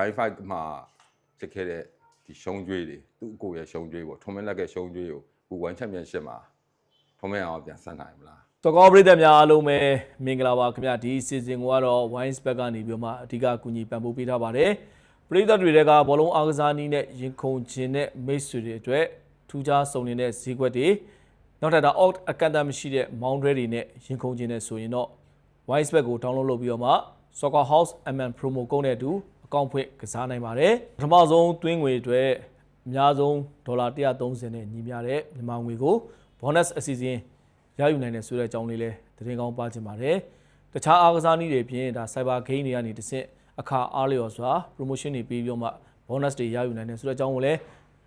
high five မှာဖြစ်ခဲ့တဲ့ဒီရှုံးကြွေးတွေသူ့အကိုရဲ့ရှုံးကြွေးပေါ့ထုံးမင်းလက်ကရှုံးကြွေးကိုဟို one championship မှာထုံးမင်းအောင်ပြန်ဆက်နိုင်မလားစကောပရိသတ်များအားလုံးပဲမင်္ဂလာပါခင်ဗျာဒီစီစဉ်ကိုကတော့ Wine Spec ကနေပြီးတော့မှအဓိကကူညီပံ့ပိုးပေးထားပါတယ်ပရိသတ်တွေတွေကဘောလုံးအားကစားနည်းနဲ့ရင်ခုန်ခြင်းနဲ့မိတ်ဆွေတွေအတွက်ထူးခြားစုံနေတဲ့ဈေးကွက်တွေနောက်ထပ်ဒါ out အကန့်အသတ်မရှိတဲ့မောင်းတွဲတွေနဲ့ရင်ခုန်ခြင်းနဲ့ဆိုရင်တော့ Wine Spec ကို download လုပ်ပြီးတော့မှ Soccer House MN promo code နဲ့အတူအ ကောင့်ဖွင့်ကစားနိုင်ပါတယ်ပထမဆုံးသွင်းငွေအတွက်အများဆုံးဒေါ်လာ130နဲ့ညီမျှတဲ့မြန်မာငွေကို bonus အစီအစဉ်ရယူနိုင်တယ်ဆိုတဲ့အကြောင်းလေးလည်းသတင်းကောင်းပါချင်ပါတယ်။တခြားအားကစားနည်းတွေပြင်ဒါ cyber game တွေကနေတစ်ဆင့်အခါအားလျော်စွာ promotion တွေပြီးပြီးတော့မှ bonus တွေရယူနိုင်တယ်ဆိုတဲ့အကြောင်းကိုလည်း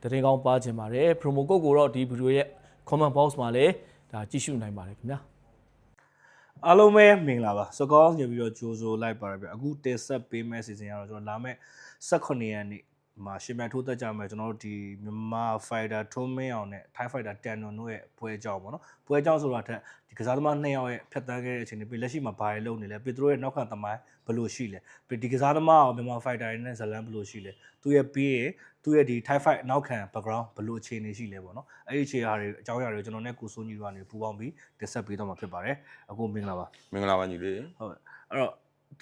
သတင်းကောင်းပါချင်ပါတယ်။ promo code ကိုတော့ဒီ video ရဲ့ comment box မှာလည်းဒါကြည့်ရှုနိုင်ပါတယ်ခင်ဗျာ။ အားလုံးပဲမင်္ဂလာပါစကောင်းညပြီးတော့ကြိုးစိုးလိုက်ပါရပြအခုတင်ဆက်ပေးမယ့်စီစဉ်ကတော့ကျွန်တော်လာမယ့်18ရက်နေ့ မှာရှင်မြန်ထိုးသက်ကြမယ်ကျွန်တော်တို့ဒီမြန်မာဖိုက်တာထုံးမင်းအောင်နဲ့ Thai Fighter တန်နွန်တို့ရဲ့ပွဲကြောင်းပေါ့နော်ပွဲကြောင်းဆိုတာထက်ဒီကစားသမားနှစ်ယောက်ရဲ့ဖြတ်တန်းခဲ့တဲ့အချိန်တွေပြီးလက်ရှိမှာဘာတွေလုပ်နေလဲပြီးသူတို့ရဲ့နောက်ခံသမိုင်းဘယ်လိုရှိလဲပြီးဒီကစားသမားအောင်မြန်မာဖိုက်တာတွေနဲ့ဇလန်ဘယ်လိုရှိလဲသူရဲ့ပြီးရသူရဲ့ဒီ Thai Fight နောက်ခံ background ဘယ်လိုအခြေအနေရှိလဲပေါ့နော်အဲ့ဒီအခြေအရာတွေအကြောင်းအရာတွေကိုကျွန်တော်နဲ့ကိုစိုးညီတို့ကနေပူပေါင်းပြီးတင်ဆက်ပေးတော့မှာဖြစ်ပါတယ်အခုမင်္ဂလာပါမင်္ဂလာပါညီလေးဟုတ်ကဲ့အဲ့တော့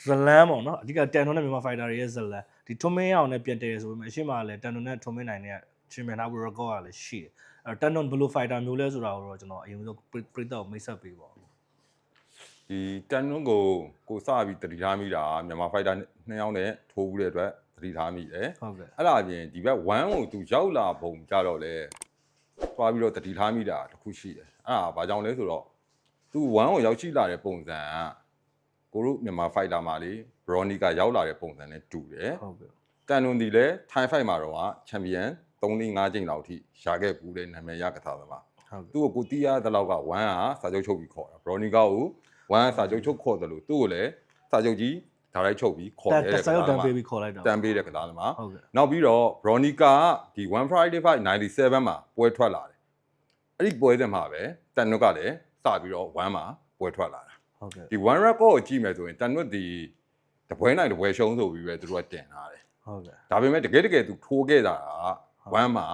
ဇလန်ပေါ့နော်အဓိကတန်ထွန်းနဲ့မြန်မာဖိုက်တာတွေရဲ့ဇလန် ဒီထွန်းမင်းအောင်နဲ့ပြန်တည်ရဆိုပေမဲ့အရှိမကလည်းတန်ထွန်းနဲ့ထွန်းမင်းနိုင်တဲ့ချင်ပီယံထားပြီး record ကလည်းရှိတယ်အဲ့တော့တန်ထွန်းဘယ်လိုဖိုက်တာမျိုးလဲဆိုတာကိုတော့ကျွန်တော်အရင်ဆုံးပရိသတ်ကိုမိတ်ဆက်ပေးပါဦးဒီတန်နွန်းကိုကိုစပြီးတတိထားမိတာမြန်မာဖိုက်တာနှစ်ယောက်နဲ့ထိုးဘူးတဲ့အတွက်တတိထားမိတယ်ဟုတ်ကဲ့အဲ့ဒါအပြင်ဒီဘက်1ကိုသူရောက်လာပုံကြတော့လေသွားပြီးတော့တတိထားမိတာတစ်ခုရှိတယ်အဲ့ဒါဘာကြောင့်လဲဆိုတော့သူ1ကိုရောက်ရှိလာတဲ့ပုံစံကကိုတို့မြန်မာဖိုက်တာမှာလေ ဘရော်နီကာရောက်လာတဲ့ပုံစံနဲ့တူတယ်ဟုတ်ကဲ့တန်နွန်ဒီလည်း Thai Fight မှာတော့ချန်ပီယံ3-5ချိန်လောက်ထိရှာခဲ့ဘူးတဲ့နာမည်ရကစားသမားဟုတ်ကဲ့သူ့ကိုကိုတီးရတဲ့လောက်က1ကစာချုပ်ချုပ်ပြီးခေါ်တာဘရော်နီကာကို1ကစာချုပ်ချုပ်ခေါ်တယ်လို့သူ့ကိုလည်းစာချုပ်ကြီးဒါရိုက်ချုပ်ပြီးခေါ်တတယ်န်တဲ့ဆက်ရောက်တန်ပေးကပြီးခေါ်လိုက်တာတန်ပေးတဲ့ကစားသမားဟုတ်ကဲ့နောက်ပြီးတော့ Veronica ကဒီ One Friday Fight 97မှာပွဲထွက်လာတယ်အဲ့ဒီပွဲစဉ်မှာပဲတန်နွတ်ကလည်းစပြီးတော့1မှာပွဲထွက်လာတာဟုတ်ကဲ့ဒီ One Record ကိုကြည့်မယ်ဆိုရင်တန်နွတ်ဒီ တပွဲနိုင်တပွဲရှုံးဆိုပြီးပဲသူတို့ကတင်ထားတယ်ဟုတ်ကဲ့ဒါပေမဲ့တကယ်တကယ်သူထိုးခဲ့တာက1မှာ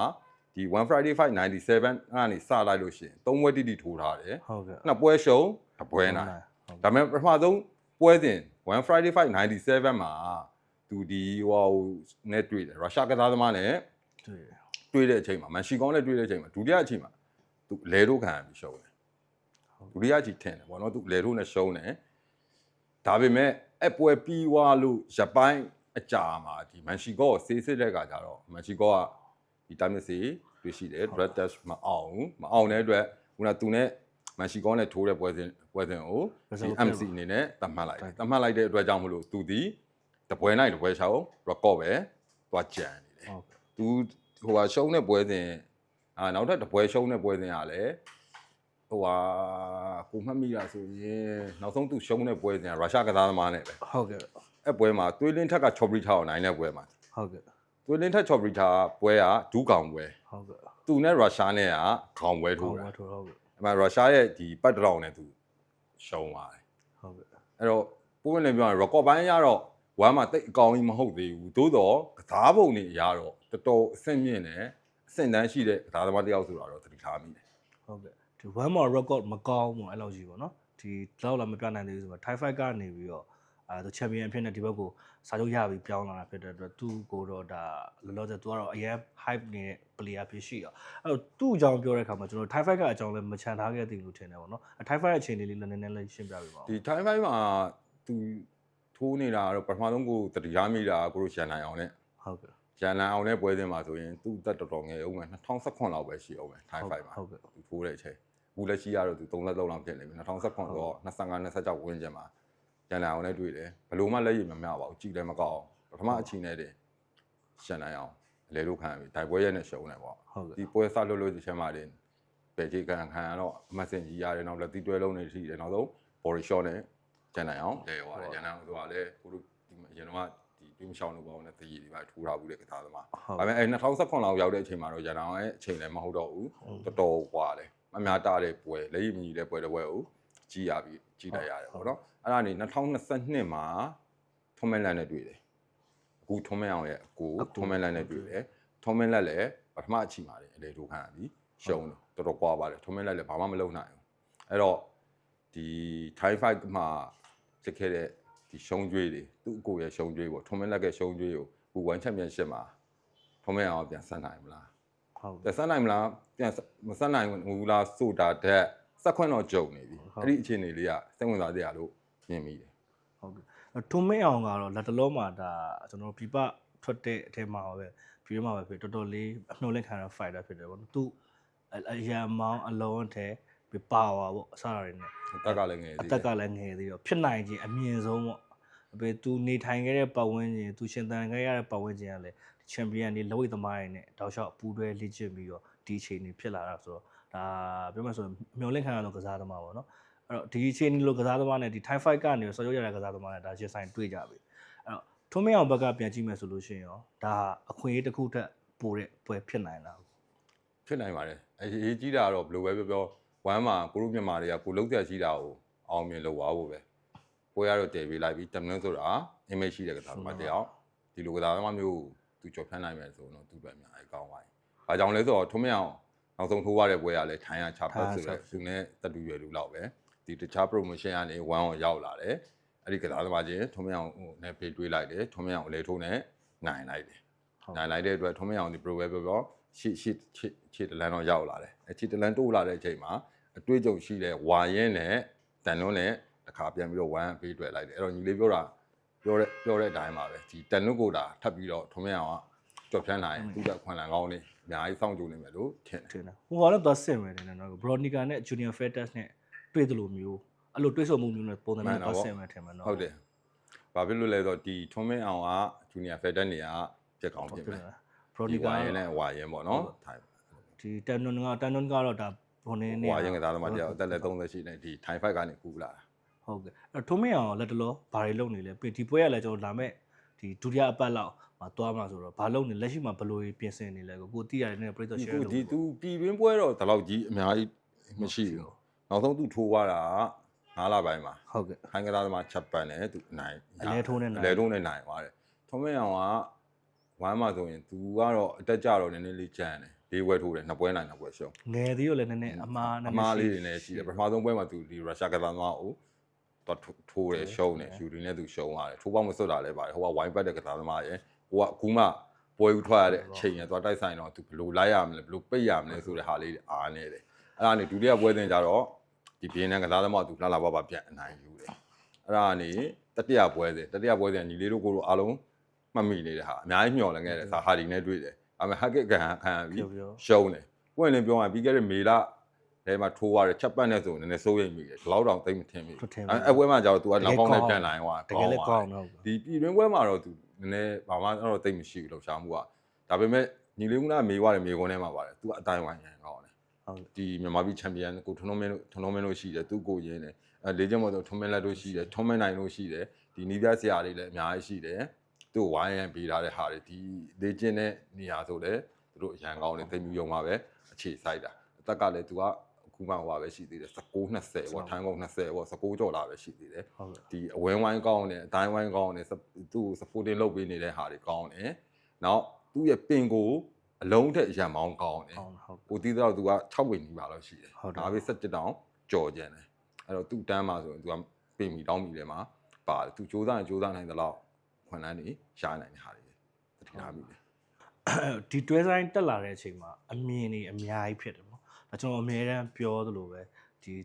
ဒီ1 Friday Fight 97ကနေစလိုက်လို့ရှိရင်3ပွဲတိတိထိုးထားတယ်ဟုတ်ကဲ့နှစ်ပွဲရှုံးတစ်ပွဲနိုင်ဟုတ်ဒါပေမဲ့ပထမဆုံးပွဲစဉ်1 Friday Fight 97မှာသူဒီဟိုနဲ့တွေ့တယ်ရုရှားကစားသမားနဲ့တွေ့တယ်တွေ့တဲ့အချိန်မှာမန်ရှီကောင်းနဲ့တွေ့တဲ့အချိန်မှာဒုတိယအချိန်မှာသူလဲတို့ခံရပြီးရှုံးတယ်ဒုတိယအချိန်ထင်တယ်ဗောနော်သူလဲတို့နဲ့ရှုံးတယ် ဒါပေမဲ့အပွဲပြီးွားလို့ရပိုင်းအကြာမှာဒီမန်ရှီကောကိုဆေးစစ်တဲ့အခါကျတော့မန်ရှီကောကဒီတိုင်းမစီတွေ့ရှိတယ် drug test မအောင်ဘူးမအောင်တဲ့အတွက်ခုနကသူနဲ့မန်ရှီကောနဲ့ထိုးတဲ့ပွဲစဉ်ပွဲစဉ်ကိုဒီ MC အနေနဲ့သတ်မှတ်လိုက်တယ်သတ်မှတ်လိုက်တဲ့အတွက်ကြောင့်မလို့သူဒီတပွဲနိုင်တပွဲချောင်း record ပဲသွားကြံနေတယ်ဟုတ်ကဲ့သူဟိုဟာရှုံးတဲ့ပွဲစဉ်အာနောက်ထပ်တစ်ပွဲရှုံးတဲ့ပွဲစဉ်ကလည်း ဟိုဟာကိုမှတ်မိတာဆိုရင်နောက်ဆုံးသူရှုံးတဲ့ပွဲစဉ်ကရုရှားကစားသမားနဲ့ပဲဟုတ်ကဲ့အဲ့ပွဲမှာသွေးလင်းထက်ကချော်ပရီထာကိုနိုင်တဲ့ပွဲမှာဟုတ်ကဲ့သွေးလင်းထက်ချော်ပရီထာပွဲကဒူးကောင်ပွဲဟုတ်ကဲ့သူနဲ့ရုရှားနဲ့ကခေါင်ပွဲဟုတ်ထိုးတာကဲ့ထိုးဟုတ်ကဲ့အဲ့မှာရုရှားရဲ့ဒီပတ်တရောင်နဲ့သူရှုံးသွားတယ်ဟုတ်ကဲ့အဲ့တော့ပုံမှန်လည်းပြောရင် record ပိုင်းရတော့ဝမ်းမှာတိတ်အကောင်ကြီးမဟုတ်သေးဘူးသို့တော့ကစားပုံတွေအရတော့တော်တော်အဆင့်မြင့်တယ်အဆင့်တန်းရှိတဲ့ကစားသမားတစ်ယောက်ဆိုတာတော့သတိထားမိတယ်ဟုတ်ကဲ့ ဒီ one more record မကောင်းဘူးအဲ့လိုကြီးပေါ့နော်ဒီလောက်လာမပြနိုင်သေးဘူးဆိုတော့ Thai fight ကနေပြီးတော့အဲသူ champion အဖြစ်နဲ့ဒီဘက်ကိုစာချုပ်ရပြီးပြောင်းလာတာဖြစ်တဲ့အတွက်သူ့ကိုတော့ဒါလောလောဆယ်သူကတော့အရင် hype နေတဲ့ player ဖြစ်ရှိတော့အဲ့တော့သူ့အကြောင်းပြောတဲ့အခါမှာကျွန်တော် Thai fight ကအကြောင်းလည်းမချန်ထားခဲ့သေးဘူးထင်တယ်ပေါ့နော်အ Thai fight ရဲ့အခြေအနေလေးလည်းနည်းနည်းလေးရှင်းပြပေးပါဦးဒီ time fight မှာသူထိုးနေတာကတော့ပထမဆုံးကိုသတိထားမိတာကိုတို့ရန်နိုင်အောင်နဲ့ဟုတ်ကဲ့ရန်နိုင်အောင်နဲ့ပွဲစဉ်မှာဆိုရင်သူ့တက်တော်တော်ငယ်အောင်မယ်2019လောက်ပဲရှိအောင်မယ် time fight မှာဟုတ်ကဲ့သူထိုးတဲ့အချိန် ဘူးလက်ရှိရတော့သူ33လောက်ဖြစ်နေပြီ2019တော့25 26ဝန်းကျင်မှာရန်နိုင်အောင်နဲ့တွေ့တယ်ဘလို့မှလက်ရည်မမျှပါဘူးကြည်လည်းမကောက်အောင်ပထမအချိန်နဲ့တင်ရန်နိုင်အောင်အလေလို့ခံရပြီတိုင်ပွဲရက်နဲ့ရှုံးတယ်ပေါ့ ဟုတ်ကဲ့ ဒီပွဲစလွတ်လို့ဒီချက်မှာတင်ပေကြီးကန်ခံရတော့အမတ်စင်ကြီးရတယ်နောက်လက်သီးတွဲလုံးနေရှိတယ်နောက်ဆုံး body shot နဲ့ကျန်နိုင်အောင်လဲသွားတယ်ကျန်နိုင်အောင်ဆိုတာလည်းကိုတို့ဒီအရင်တော့ဒီတွင်းရှောင်းလို့ပေါ့နဲ့သရီတွေပါထိုးထားဘူးတဲ့ကစားသမား ဟုတ် ဒါပေမဲ့အဲ2019လောက်ရောက်တဲ့အချိန်မှာတော့ကျန်နိုင်အောင်ရဲ့အချိန်လည်းမဟုတ်တော့ဘူးတော်တော်กว่าတ ယ်မများတာတဲ့ပွဲလက်ရည်မြည်တဲ့ပွဲတစ်ပွဲကိုကြည်ရပြီးကြည်လိုက်ရတယ်ပေါ့နော်အဲ့ဒါနေ2022မှာထွန်မန်လန်နဲ့တွေ့တယ်အခုထုံးမင်းအောင်ရဲ့အကိုအကိုထုံးမင်းလက်နဲ့တွေ့တယ်ထုံးမင်းလက်လည်းပထမအချိန်မှာလေအလေတို့ခံရပြီရှုံးတယ်တော်တော်ကွာပါတယ်ထုံးမင်းလက်လည်းဘာမှမလုပ်နိုင်ဘူးအဲ့တော့ဒီ Thai fight မှာဖြစ်ခဲ့တဲ့ဒီရှုံးကြွေးတွေသူ့အကိုရဲ့ရှုံးကြွေးပေါ့ထုံးမင်းလက်ကရှုံးကြွေးကိုအခု one championship မှာထုံးမင်းအောင်ပြန်ဆက်နိုင်မလား ဟုတ်ပြန်ဆက်နိုင်မလားပြန်ဆက်မဆက်နိုင်ဘူးလားဆိုတာတဲ့စက်ခွင့်တော့ကြုံနေပြီဟုတ်အဲ့ဒီအခြေအနေလေးကစိတ်ဝင်စားစရာလို့မြင်မိတယ်ဟုတ်ကဲ့အဲ့ထုံမင်းအောင်ကတော့လက်တလုံးမှာဒါကျွန်တော်တို့ပြပထွက်တဲ့အထက်မှာပဲပြီးတော့မှာပဲဖြစ်တော်တော်လေးအမျှော်လင့်ခံရ fighter ဖြစ်တယ်ပေါ့နော်သူအအရန်မောင်းအလုံးအထဲပြပါဝါပေါ့အစားရည်နဲ့အသက်ကလည်းငယ်အသေးသက်ကလည်းငယ်သေးတော့ဖြစ်နိုင်ခြင်းအမြင့်ဆုံးပေါ့အပေသူနေထိုင်ခဲ့တဲ့ပတ်ဝန်းကျင်သူရှင်သန်ခဲ့ရတဲ့ပတ်ဝန်းကျင်ကလည်း ချန်ပီယံတွေလက်ဝိတ်သမားတွေနဲ့တောက်လျှောက်အပူတွဲလေ့ကျင့်ပြီးတော့ဒီအချိန်တွေဖြစ်လာတာဆိုတော့ဒါပြောမှဆိုရင်မျောလင့်ခံရလို့ကစားသမားပေါ့နော်အဲ့တော့ဒီအချိန်ဒီလိုကစားသမားနဲ့ဒီ Thai fight ကနေဆော်ရုပ်ရတဲ့ကစားသမားနဲ့ဒါရှင်းဆိုင်တွေ့ကြပြီအဲ့တော့ထုံးမင်းအောင်ဘက်ကပြန်ကြည့်မယ်ဆိုလို့ရှိရင်ရောဒါအခွင့်အရေးတစ်ခုထက်ပိုတဲ့ပွဲဖြစ်နိုင်လားဖြစ်နိုင်ပါတယ်အရေးကြီးတာကတော့ဘယ်လိုပဲပြောပြောဝမ်းမှာကိုရုမြန်မာတွေကကိုလုံးသက်ရှိတာကိုအောင်မြင်လို့ဝါဖို့ပဲပွဲရတော့တည်ပြီးလိုက်ပြီးတမန်ဆိုတာ image ရှိတဲ့ကစားသမားတယောက်ဒီလိုကစားသမားမျိုး သူကြော်ဖြန်းနိုင်မယ်ဆိုတော့သူ့ပဲအများကြီးကောင်းပါပြီ။ဘာကြောင့်လဲဆိုတော့ထုံးမအောင်နောက်ဆုံးထိုးရတဲ့ပွဲကလည်းထိုင်ရချပတ်ဆိုတော့သူနဲ့တတူရွယ်လူလောက်ပဲဒီတခြား promotion ကနေဝမ်းအောင်ရောက်လာတယ်အဲ့ဒီကစားသမားချင်းထုံးမအောင်ဟိုနဲ့ဖေးတွေးလိုက်တယ်ထုံးမအောင်အလေထိုးနဲ့နိုင်လိုက်တယ်ဟုတ်နိုင်လိုက်တဲ့အတွက်ထုံးမအောင်ဒီ pro ပဲပြောပြောရှေ့ရှေ့ခြေခြေတလန်းတော့ရောက်လာတယ်အခြေတလန်းတိုးလာတဲ့အချိန်မှာအတွေ့အကြုံရှိတဲ့ဝါရင်နဲ့တန်လွန်းနဲ့တစ်ခါပြန်ပြီးတော့ဝမ်းပေးတွေ့လိုက်တယ်အဲ့တော့ညီလေးပြောတာ ပြောတဲ့ပြောတဲ့အတိုင်းပါပဲဒီတန်လွန်းကိုတာထပ်ပြီးတော့ထုံးမအောင်ကကြော်ဖြန်းလာရင်သူ့ကခွန်လန်ကောင်းနေအများကြီးစောင့်ကြိုနေမယ်လို့ထင်တယ်ထင်တယ်ဟိုကတော့သွားဆင်မယ်တယ်နော်ဘရော်နီကာနဲ့ Junior Fetus နဲ့တွေ့သလိုမျိုးအဲ့လိုတွေ့ဆုံမှုမျိုးနဲ့ပုံစံမျိုးသွားဆင်မယ်ထင်မယ်နော်ဟုတ်တယ်။ဘာဖြစ်လို့လဲဆိုတော့ဒီထွန်းမင်းအောင်ကဂျူနီယာဖက်တက်နေကပြက်ကောင်းဖြစ်မယ်ဘရော်။နီဒီကာဝါရင်နဲ့ဝါရင်ပေါ့နော်။ထိုင်ဒီတန်နွန်ကတန်နွန်ကတော့ဒါဘုံနေနေဝါရင်ကသားသမားတယောက်အသက်လည်း30ရှိနေဒီထိုင်ဖိုက်ကနေကူလာတာ ဟုတ်ကဲ့အဲ့ထုံးမင်းအောင်လက်တလောဘာတွေလုပ်နေလဲပြီးဒီပွဲကလည်းကျွန်တော်လာမဲ့ဒီဒုတိယအပတ်လောက်မှာသွားမှာဆိုတော့ဘာလုပ်နေလက်ရှိမှာဘယ်လိုပြင်ဆင်နေလဲကိုကိုတိရတယ်နဲ့ပြိတ္တ။ရှယ်ဒီလုပ်ဒီသူပြည်တွင်းပွဲတော့ဒီလောက်ကြီးအများကြီးမရှိဘူး။နောက်ဆုံးသူထိုးသွားတာ9လပိုင်းမှာဟုတ်ကဲ့ခိုင်းကသားသမားချက်ပန်တယ်သူနိုင်အလဲထိုးနဲ့နိုင်အလဲထိုးနဲ့နိုင်သွားတယ်။ထွန်းမင်းအောင်ကဝမ်းမှာဆိုရင်သူကတော့အတက်ကြတော့နည်းနည်းလေးကြမ်းတယ်။လေးပွဲထိုးတယ်နှစ်ပွဲနိုင်နှစ်ပွဲရှုံးငယ်သေးရောလည်းနည်းနည်းအမားနည်းအနည်းမားလေးရှိတွေနဲ့ရှိတယ်ပထမဆုံးပွဲမှာသူဒီရုရှားကစားသမားကို တော့ထိုးတယ်ရှုံးတယ်ယူရီနဲ့သူရှုံးသွားတယ်ထိုးပေါင်းမစွတ်တာလည်းပါတယ်ဟိုကဝိုင်းပတ်တဲ့ကစားသမားရယ်ဟိုကအခုမှပွဲဦးထွက်ရတဲ့အချိန်ရယ်သွားတိုက်ဆိုင်တော့သူဘယ်လိုလိုက်ရမလဲဘယ်လိုပိတ်ရမလဲဆိုတဲ့ဟာလေးတွေအားနေတယ်အဲ့ဒါနေဒုတိယပွဲစဉ်ကြတော့ဒီပြင်းတဲ့ကစားသမားသူလှလှပပပြန်အနိုင်ယူတယ်အဲ့ဒါကနေတတိယပွဲစဉ်တတိယပွဲစဉ်ညီလေးတို့ကိုတို့အားလုံးမှတ်မိနေတဲ့ဟာအများကြီးမျှော်လင့်ခဲ့တယ်စာဟာဒီနဲ့တွေ့တယ်ဒါပေမဲ့ဟက်ကစ်ကန်ခံရပြီးပြောပြောရှုံးတယ်ပွင့်လင်းပြောရင်ပြီးခဲ့တဲ့မေလ ထဲမှာထိုးသွားတယ်ချက်ပတ်နဲ့ဆိုရင်နည်းနည်းစိုးရိမ်မိတယ်ဒီလောက်တောင်သိမ့်မထင်မိ ဟုတ်တယ် အဲအပွဲမှာကျတော့ तू ကနောက်ပေါင်းနဲ့ပြန်လာရင်ဟို တကယ်လည်းကောင်းတော့ ဒီပြည်တွင်းပွဲမှာတော့ तू နည်းနည်းဘာမှတော့သိမ့်မရှိဘူးလောက်ရှားမှုကဒါပေမဲ့ညီလေးကမေးသွားတယ်မေခွန်းထဲမှာပါတယ် तू အတိုင်းဝိုင်းရန်ကောင်းတယ် ဟုတ်ကဲ့ ဒီမြန်မာပြည်ချန်ပီယံကိုထွန်းထွန်းမင်းတို့ထွန်းထွန်းမင်းတို့ရှိတယ်သူ့ကိုရင်းတယ်အဲလေးချက်မော်တော့ထွန်းမင်းလက်တို့ရှိတယ်ထွန်းမင်းနိုင်တို့ရှိတယ်ဒီနီးပြဆရာတွေလည်းအများကြီးရှိတယ်သူ့ဝိုင်းရန်ပေးထားတဲ့ဟာတွေဒီလေးချင်းတဲ့နေရာဆိုလည်းသူတို့အရန်ကောင်းတယ်သိမ့်မြူယုံမှာပဲအခြေစိုက်တာအသက်ကလည်း तू ကအ ခုမှဟိုပါပဲရှိသေးတယ်19 20ပေါ့ထိုင်းကုန်20ပေါ့19ကျော်လာပဲရှိသေးတယ်ဟုတ်ကဲ့ဒီအဝင်းဝိုင်းကောင်းတယ်အတိုင်းဝိုင်းကောင်းတယ် sup- သူ့ကို supporting လုပ်ပေးနေတဲ့ဟာတွေကောင်းတယ်နောက်သူ့ရဲ့ပင်ကိုအလုံးထက်ရံမောင်းကောင်းတယ်ကောင်းဟုတ်ကိုတီးတော့သူက6ဝင်နီးပါလို့ရှိတယ်ဟုတ်တယ်ဒါပေ17တောင်ကြော်ကျန်တယ်အဲ့တော့သူ့တန်းမှာဆိုရင်သူကပြင်ပြီးတောင်းပြီးတယ်မှာပါတယ်သူစူးစမ်းရင်စူးစမ်းနိုင်သလောက်ခွန်လန်းနေရှားနိုင်တဲ့ဟာတွေတတိထားမိတယ်ဒီတွဲဆိုင်တက်လာတဲ့အချိန်မှာအမြင်တွေအများကြီးဖြစ်တယ်နော်ဒါ ကျွန်တော်အများတန်းပြောသလိုပဲဒီ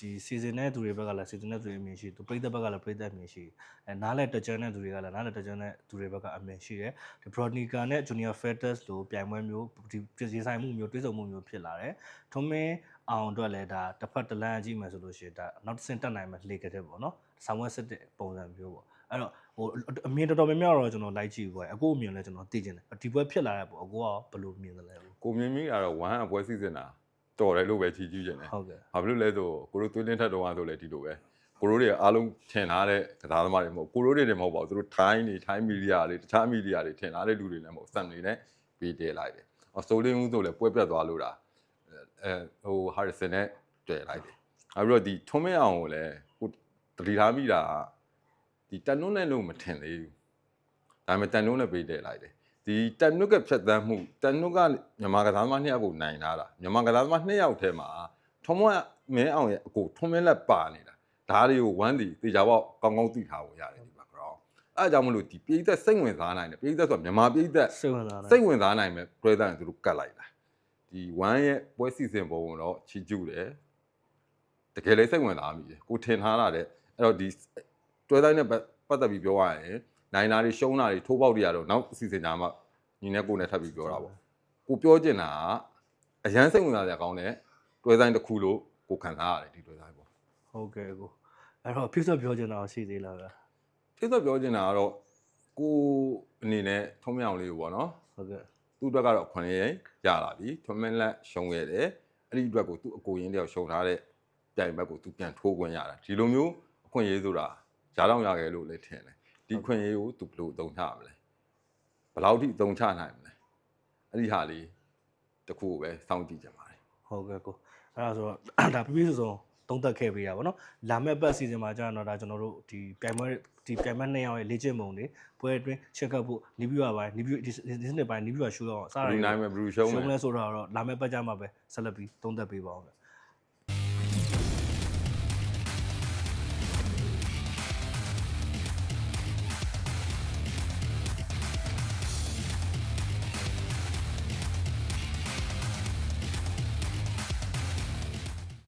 ဒီ season နဲ့သူတွေဘက်ကလည်း season နဲ့သူတွေအမြင်ရှိသူပရိသတ်ဘက်ကလည်းပရိသတ်အမြင်ရှိအဲနားလဲတကြမ်းတဲ့သူတွေကလည်းနားလဲတကြမ်းတဲ့သူတွေဘက်ကအမြင်ရှိတယ်ဒီ Broadnica နဲ့ Junior Fetus လိုပြိုင်ပွဲမျိုးဒီပြည်စည်းဆိုင်မှုမျိုးတွေးဆုံမှုမျိုးဖြစ်လာတယ်ထုံးမင်းအောင်အတွက်လည်းဒါတစ်ဖက်တစ်လမ်းကြည့်မယ်ဆိုလို့ရှိရင်ဒါနောက်တစ်ဆင့်တက်နိုင်မယ်လေကတဲ့ပေါ့နော်ဆောင်းဝဲစစ်တဲ့ပုံစံမျိုးပေါ့အဲ့တော့ဟိုအမြင်တော်တော်များများတော့ကျွန်တော်လိုက်ကြည့်ပွဲအခုအမြင်လည်းကျွန်တော်သိကျင်တယ်ဒီပွဲဖြစ်လာတဲ့ပေါ့အကိုကဘယ်လိုမြင်သလဲဟုတ်ကိုမြင်မိကတော့ဝမ်းအပွဲစီစဉ်တာ တော်တယ်လို့ပဲချီးကျူးကျင်တယ်ကဲ့ဘာဖြစ်လို့လဲဆိုကိုတို့သွေးလင်းထက်တော့ဆိုလဲဒီလိုပဲကိုတို့တွေအားလုံးထင်ထားတဲ့ကစားသမားတွေမဟုတ်ကိုတို့တွေတွေမဟုတ်ပါဘူးသူတို့ထိုင်းနေထိုင်းမီဒီယာတွေတခြားမီဒီယာတွေထင်ထားတဲ့လူတွေလည်းမဟုတ်စံနေနဲ့ပေးတည်လိုက်တယ်။အော်ဆိုလင်းဦးဆိုလဲပွဲပြတ်သွားလို့တာအဲဟိုဟာရစ်ဆန်နဲ့တွေ့လိုက်တယ်။နောက်ပြီးတော့ဒီထွန်းမင်းအောင်ကိုလည်းကိုတတိထားမိတာကဒီတန်နုံးနဲ့လို့မထင်သေးဘူးဒါပေမဲ့တန်နုနဲ့ပေးတယ်လိုက်တယ် ဒီတန်နုကဖြတ်သန်းမှုတန်နုကမြန်မာကစားသမားနှစ်ယောက်ကိုနိုင်လာတာမြန်မာကစားသမားနှစ်ယောက်ထဲမှာထုံးမမင်းအောင်ရဲ့အကိုထုံးမင်းလက်ပါနေတာဒါတွေကိုဝမ်းတီတေချာပေါက်ကောင်းကောင်းသိထားဖို့ရတယ်ဒီမှာကတော့အဲအကြောင်းမလို့ဒီပြည်သက်စိတ်ဝင်စားနိုင်တယ်ပြည်သက်ဆိုမြန်မာပြည်သက်စိတ်ဝင်စားတယ်စိတ်ဝင်စားနိုင်မဲ့တွဲသားရင်သူတို့ကတ်လိုက်တာဒီဝမ်းရဲ့ပွဲစီစဉ်ပုံတော့ချီကျူးတယ်တကယ်လည်းစိတ်ဝင်စားမိတယ်ကိုထင်ထားတာတဲ့အဲ့တော့ဒီတွဲသားနဲ့ပတ်ပတ်သက်ပြီးပြောရရင် နိုင်တာတွေရှုံးတာတွေထိုးပေါက်တွေကတော့နောက်စီစဉ်ကြမှာညီနဲ့ကိုနဲ့ထပ်ပြီးပြောတာပေါ့ကိုပြောချင်တာကအရန်စိတ်ဝင်စားစရာကောင်းတဲ့တွဲသားတစ်ခုလို့ကိုခံစားရတယ်ဒီတွဲသားပေါ့ဟုတ်ကဲ့ကိုအဲ့တော့ဖြစ်တော့ပြောချင်တာရှိသေးလားဗျာဖြစ်တော့ပြောချင်တာကတော့ကိုအနေနဲ့ထုံးမြောင်လေးကိုပေါ့နော်ဟုတ်ကဲ့သူ့အတွက်ကတော့ခွန်ရရင်ရလာပြီထွန်းမင်းလက်ရှုံးခဲ့တယ်အဲ့ဒီအတွက်ကိုသူ့အကိုရင်းတယောက်ရှုံးထားတဲ့ပြိုင်ဘက်ကိုသူပြန်ထိုးခွင့်ရတာဒီလိုမျိုးအခွင့်အရေးဆိုတာဂျားတော့ရခဲ့လို့လည်းထင်တယ် ဒီအခွင့်အရေးကိုသူဘယ်လိုအသုံးချမလဲဘယ်လောက်ထိအသုံးချနိုင်မလဲအဲ့ဒီဟာလေးတစ်ခုကိုပဲစောင့်ကြည့်ကြပါမယ်ဟုတ်ကဲ့ကိုအဲ့ဒါဆိုတော့ဒါပြပြစုံစုံသုံးသက်ခဲ့ပေးရပါတော့လာမယ့်ပတ်စီစဉ်မှာကြာတော့ဒါကျွန်တော်တို့ဒီပြိုင်ပွဲဒီပြိုင်ပွဲနှစ်ယောက်ရဲ့လေ့ကျင့်ပုံတွေပွဲအတွင်းချက်ကပ်ဖို့နီးပြူရပိုင်းနီးပြူဒီဒီနေ့ပိုင်းနီးပြူရရှိုးတော့အစားဘရလူနိုင်မယ်ဘလူရှုံးရှုံးမလဲယ်ဆိုတော့တော့လာမယ့်ပတ်ကြမှာပဲဆက်လက်ပြီးသုံးသက်ပေးပါအောင်ဗျ